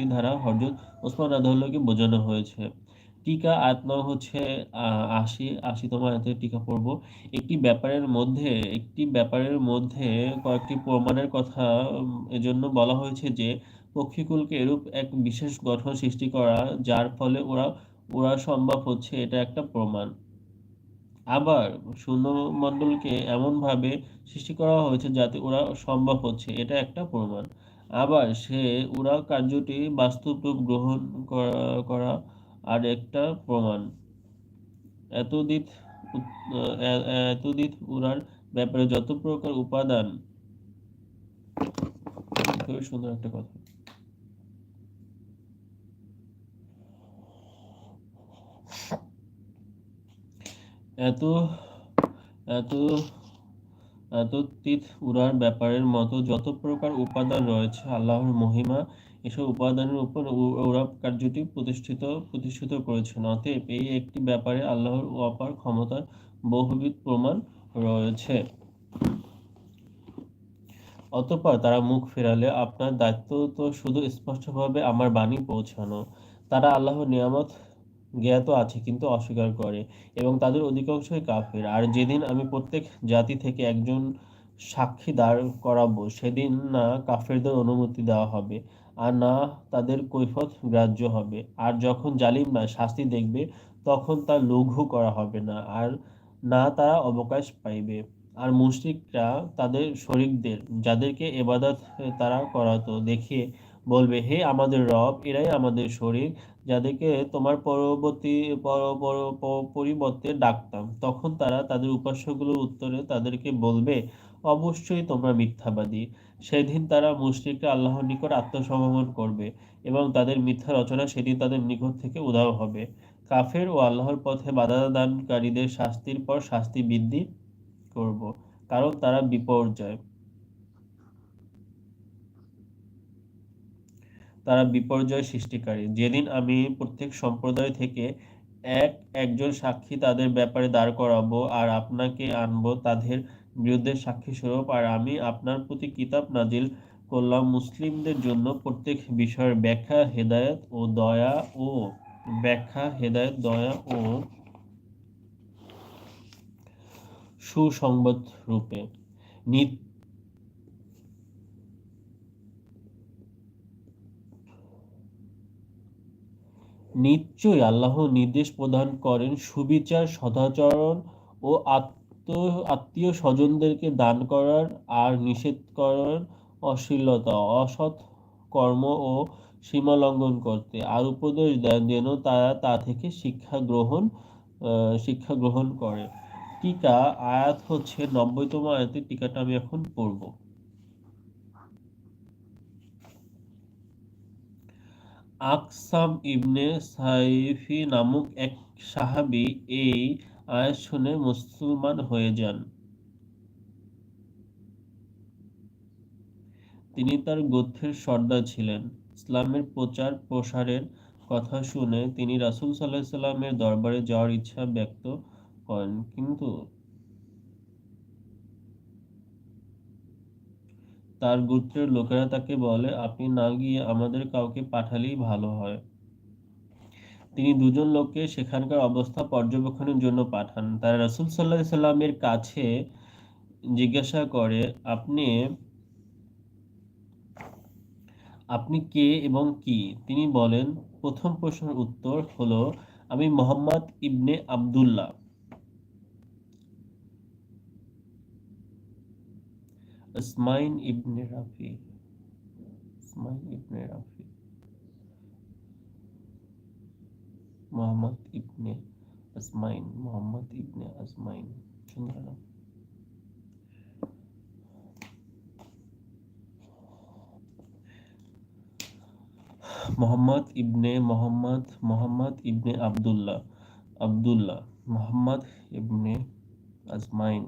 ব্যক্তি দ্বারা হজরত ওসমান রাদুল্লাহকে বোঝানো হয়েছে। টিকা আয়াত নং হচ্ছে আশি, আশিতম আয়াতের টিকা পড়ব একটি ব্যাপারের মধ্যে, একটি ব্যাপারের মধ্যে কয়েকটি প্রমাণের কথা এজন্য বলা হয়েছে যে, পক্ষীকুলকে এরূপ এক বিশেষ গঠন সৃষ্টি করা, যার ফলে ওরা ওরা সম্ভব হচ্ছে, এটা একটা প্রমাণ। আবার শূন্যমণ্ডলকে এমনভাবে সৃষ্টি করা হয়েছে যাতে ওরা সম্ভব হচ্ছে, এটা একটা প্রমাণ। আবার সে উড়া কার্যটি বাস্তব রূপ গ্রহণ করা আর একটা প্রমাণ। এতদিত এতদিত উড়ার ব্যাপারে যত প্রকার উপাদান খুবই সুন্দর একটা কথা। এত এত এত উড়ার ব্যাপারের মতো যত প্রকার উপাদান রয়েছে, আল্লাহর মহিমা, এসব উপাদানের উপর ওরা কার্যটি প্রতিষ্ঠিত প্রতিষ্ঠিত করেছেন। অতএব এই একটি ব্যাপারে আল্লাহর অপার ক্ষমতার বহুবিধ প্রমাণ রয়েছে। অতঃপর তারা মুখ ফেরালে, আপনার দায়িত্ব তো শুধু স্পষ্টভাবে আমার বাণী পৌঁছানো। তারা আল্লাহর নিয়ামত জ্ঞাত আছে, কিন্তু অস্বীকার করে এবং তাদের অধিকাংশই কাফের। আর যেদিন আমি প্রত্যেক জাতি থেকে একজন সাক্ষী দাঁড় করাবো, সেদিন না কাফেরদের অনুমতি দেওয়া হবে আর না তাদের কৈফত গ্রাহ্য হবে। আর যখন জালিম না শাস্তি দেখবে, তখন তা লঘু করা হবে না আর না তারা অবকাশ পাইবে। আর মুশরিকরা তাদের শরিকদের, যাদেরকে এবাদত তারা করাতো, দেখিয়ে বলবে, হে আমাদের রব, এরাই আমাদের শরীর, যাদেরকে তোমার পরবর্তী পরিবর্তে ডাকতাম। তখন তারা তাদের উপাস্যগুলোর উত্তরে তাদেরকে বলবে, অবশ্যই তোমরা মিথ্যাবাদী। সেদিন তারা মুশরিকরা আল্লাহর নিকট আত্মসমর্পণ করবে এবং তাদের মিথ্যা রচনা সেদিন তাদের নিকট থেকে উধাও হবে। কাফের ও আল্লাহর পথে বাধা দানকারীদের শাস্তির পর শাস্তি বৃদ্ধি করব, কারণ তারা বিপর্যয়। তারা বিপর্যয় সৃষ্টিকারী। যেদিন আমি প্রত্যেক সম্প্রদায় থেকে এক, একজন সাক্ষী তাদের ব্যাপারে দাঁড় করাবো আর আপনাকে আনব তাদের বিরুদ্ধে সাক্ষী স্বরূপ আর আমি আপনার প্রতি কিতাব নাজিল করলাম মুসলিমদের জন্য প্রত্যেক বিষয়ের ব্যাখ্যা, হেদায়ত ও দয়া ও ব্যাখ্যা, হেদায়ত, দয়া ও সুসংবাদ রূপে নিশ্চয়ই আল্লাহ নির্দেশ প্রদান করেন সুবিচার, সদাচরণ ও আত্ম আত্মীয় স্বজনদেরকে দান করার আর নিষেধ করার অশ্লীলতা, অসৎ কর্ম ও সীমা লঙ্ঘন করতে। আর উপদেশ দেন যেন তারা তা থেকে শিক্ষা গ্রহণ শিক্ষা গ্রহণ করে। টিকা আয়াত হচ্ছে নব্বইতম আয়াতের টিকাটা আমি এখন পড়ব। আকসাম ইবনে সাইফি নামক এক সাহাবি এই আয়াত শুনে মুসলমান হয়ে যান। তিনি তার গোত্রের সর্দার ছিলেন। ইসলামের প্রচার প্রসারের কথা শুনে তিনি রাসুল সাল্লাহ সাল্লামের দরবারে যাওয়ার ইচ্ছা ব্যক্ত করেন। কিন্তু তার গোত্রের লোকেরা তাকে বলে, আপনি না গিয়ে আমাদের কাউকে পাঠালেই ভালো হয়। তিনি দুজন লোককে সেখানকার অবস্থা পর্যবেক্ষণের জন্য পাঠান। তারা রাসুল সাল্লাহ সাল্লামের কাছে জিজ্ঞাসা করে, আপনি আপনি কে এবং কি? তিনি বলেন, প্রথম প্রশ্নের উত্তর হলো, আমি মোহাম্মদ ইবনে আবদুল্লাহ। ইসমাইল ইবনে রাফি ইসমাইল ইবনে রাফি মোহাম্মদ ইবনে আসমাইন মোহাম্মদ ইবনে আসমাইন সুন্দর মোহাম্মদ ইবনে মোহাম্মদ মোহাম্মদ ইবনে আবদুল্লাহ আবদুল্লাহ মোহাম্মদ ইবনে আজমাইন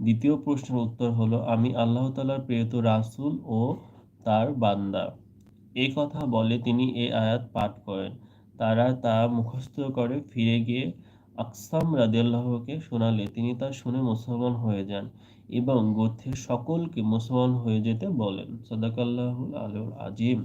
দ্বিতীয় প্রশ্নের উত্তর হলো, আমি আল্লাহ তালার প্রেরিত রাসুল ও তার বান্দা। এই কথা বলে তিনি এ আয়াত পাঠ করেন। তারা তা মুখস্থ করে ফিরে গিয়ে আকসাম রাদিয়াল্লাহকে শোনালে তিনি তা শুনে মুসলমান হয়ে যান এবং গোত্রের সকলকে মুসলমান হয়ে যেতে বলেন। সদাকাল্লাহুল আলুল আজিম।